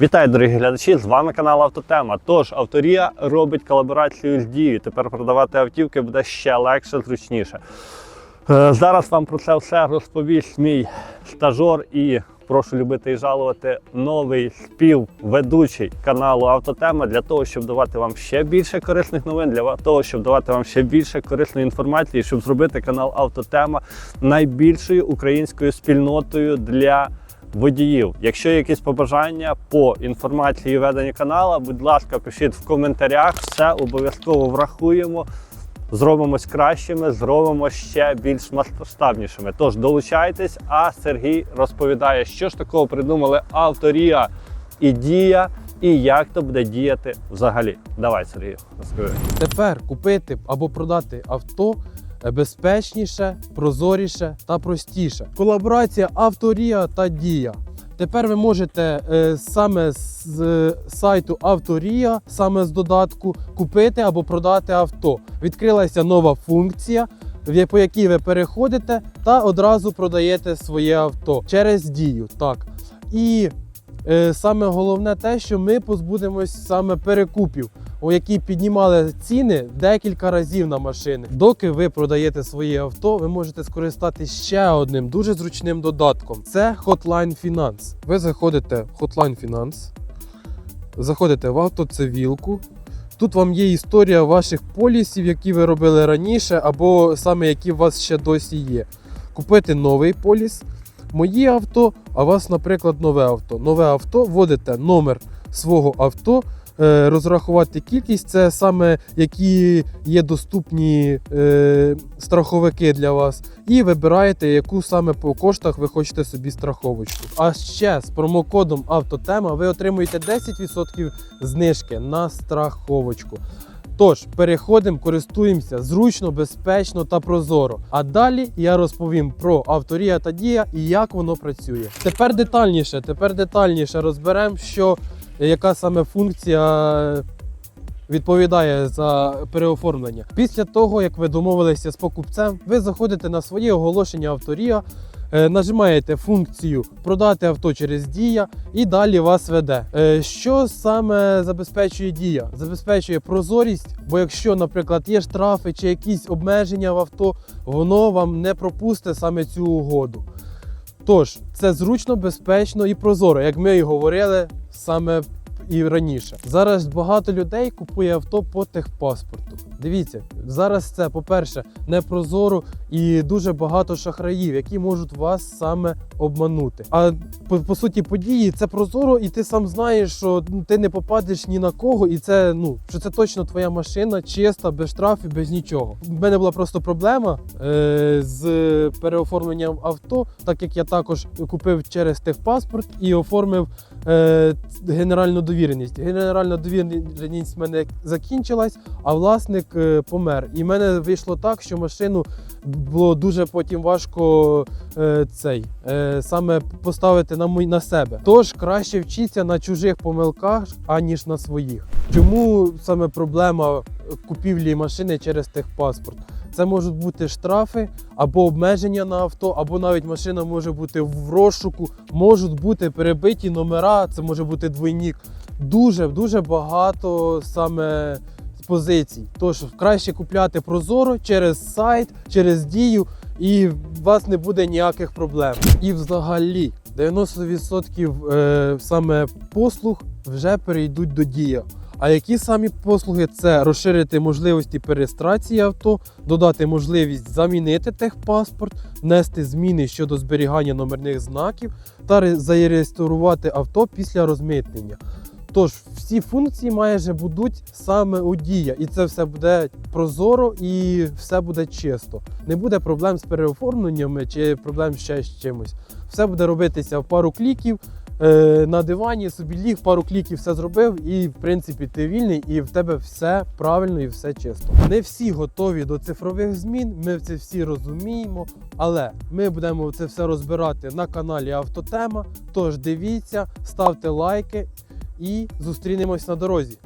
Вітаю, дорогі глядачі! З вами канал Автотема. Тож Авторія робить колаборацію з дією. Тепер продавати автівки буде ще легше, зручніше. Е, Зараз вам про це все розповість мій стажор і прошу любити і жалувати новий співведучий каналу Автотема для того, щоб давати вам ще більше корисних новин, для того, щоб давати вам ще більше корисної інформації, щоб зробити канал Автотема найбільшою українською спільнотою для водіїв. Якщо є якісь побажання по інформації і веденню каналу, будь ласка, пишіть в коментарях, все обов'язково врахуємо. Зробимось кращими, зробимо ще більш масштабнішими. Тож долучайтесь, а Сергій розповідає, що ж такого придумали авторія і дія, і як то буде діяти взагалі. Давай, Сергій, розкажи. Тепер купити або продати авто безпечніше, прозоріше та простіше. Колаборація Авторія та Дія. Тепер ви можете е, саме з е, сайту Авторія, саме з додатку, купити або продати авто. Відкрилася нова функція, по якій ви переходите та одразу продаєте своє авто через дію. Так. І е, саме головне те, що ми позбудемось саме перекупів у які піднімали ціни декілька разів на машини. Доки ви продаєте своє авто, ви можете скористатися ще одним дуже зручним додатком. Це Hotline Finance. Ви заходите в Hotline Finance, заходите в автоцивілку. Тут вам є історія ваших полісів, які ви робили раніше, або саме які у вас ще досі є. Купити новий поліс, моє авто, а у вас, наприклад, нове авто. Нове авто, вводите номер свого авто, розрахувати кількість, це саме які є доступні е, страховики для вас, і вибираєте, яку саме по коштах ви хочете собі страховочку. А ще з промокодом Автотема ви отримуєте 10% знижки на страховочку. Тож переходимо, користуємося зручно, безпечно та прозоро. А далі я розповім про авторія та дія і як воно працює. Тепер детальніше, тепер детальніше розберемо, що яка саме функція відповідає за переоформлення. Після того, як ви домовилися з покупцем, ви заходите на своє оголошення авторія, е, нажимаєте функцію продати авто через дія і далі вас веде. Е, Що саме забезпечує дія? Забезпечує прозорість, бо якщо, наприклад, є штрафи чи якісь обмеження в авто, воно вам не пропусте саме цю угоду. Тож, це зручно, безпечно і прозоро, як ми і говорили саме і раніше. Зараз багато людей купує авто по техпаспорту. Дивіться, зараз це, по-перше, не прозоро і дуже багато шахраїв, які можуть вас саме обманути. А по, по суті, події це прозоро, і ти сам знаєш, що ну, ти не попадеш ні на кого, і це ну що це точно твоя машина, чиста, без штрафів, без нічого. У мене була просто проблема е, з переоформленням авто, так як я також купив через техпаспорт і оформив генеральну довіреність. Генеральна довіреність в мене закінчилась, а власник е, помер. І в мене вийшло так, що машину було дуже потім важко е, цей е, саме поставити на мій на себе. Тож краще вчіться на чужих помилках, аніж на своїх. Чому саме проблема купівлі машини через техпаспорт? Це можуть бути штрафи або обмеження на авто, або навіть машина може бути в розшуку, можуть бути перебиті номера, це може бути двойник. Дуже дуже багато саме позицій. Тож краще купляти прозоро через сайт, через дію, і у вас не буде ніяких проблем. І взагалі 90% е, саме послуг вже перейдуть до дія. А які самі послуги це розширити можливості переєстрації авто, додати можливість замінити техпаспорт, внести зміни щодо зберігання номерних знаків та зареєструвати авто після розмитнення. Тож всі функції майже будуть саме у дія, і це все буде прозоро і все буде чисто. Не буде проблем з переоформленнями чи проблем ще з чимось. Все буде робитися в пару кліків. Е, На дивані собі ліг, пару кліків все зробив, і в принципі ти вільний, і в тебе все правильно і все чисто. Не всі готові до цифрових змін. Ми це всі розуміємо, але ми будемо це все розбирати на каналі Автотема. Тож дивіться, ставте лайки і зустрінемось на дорозі.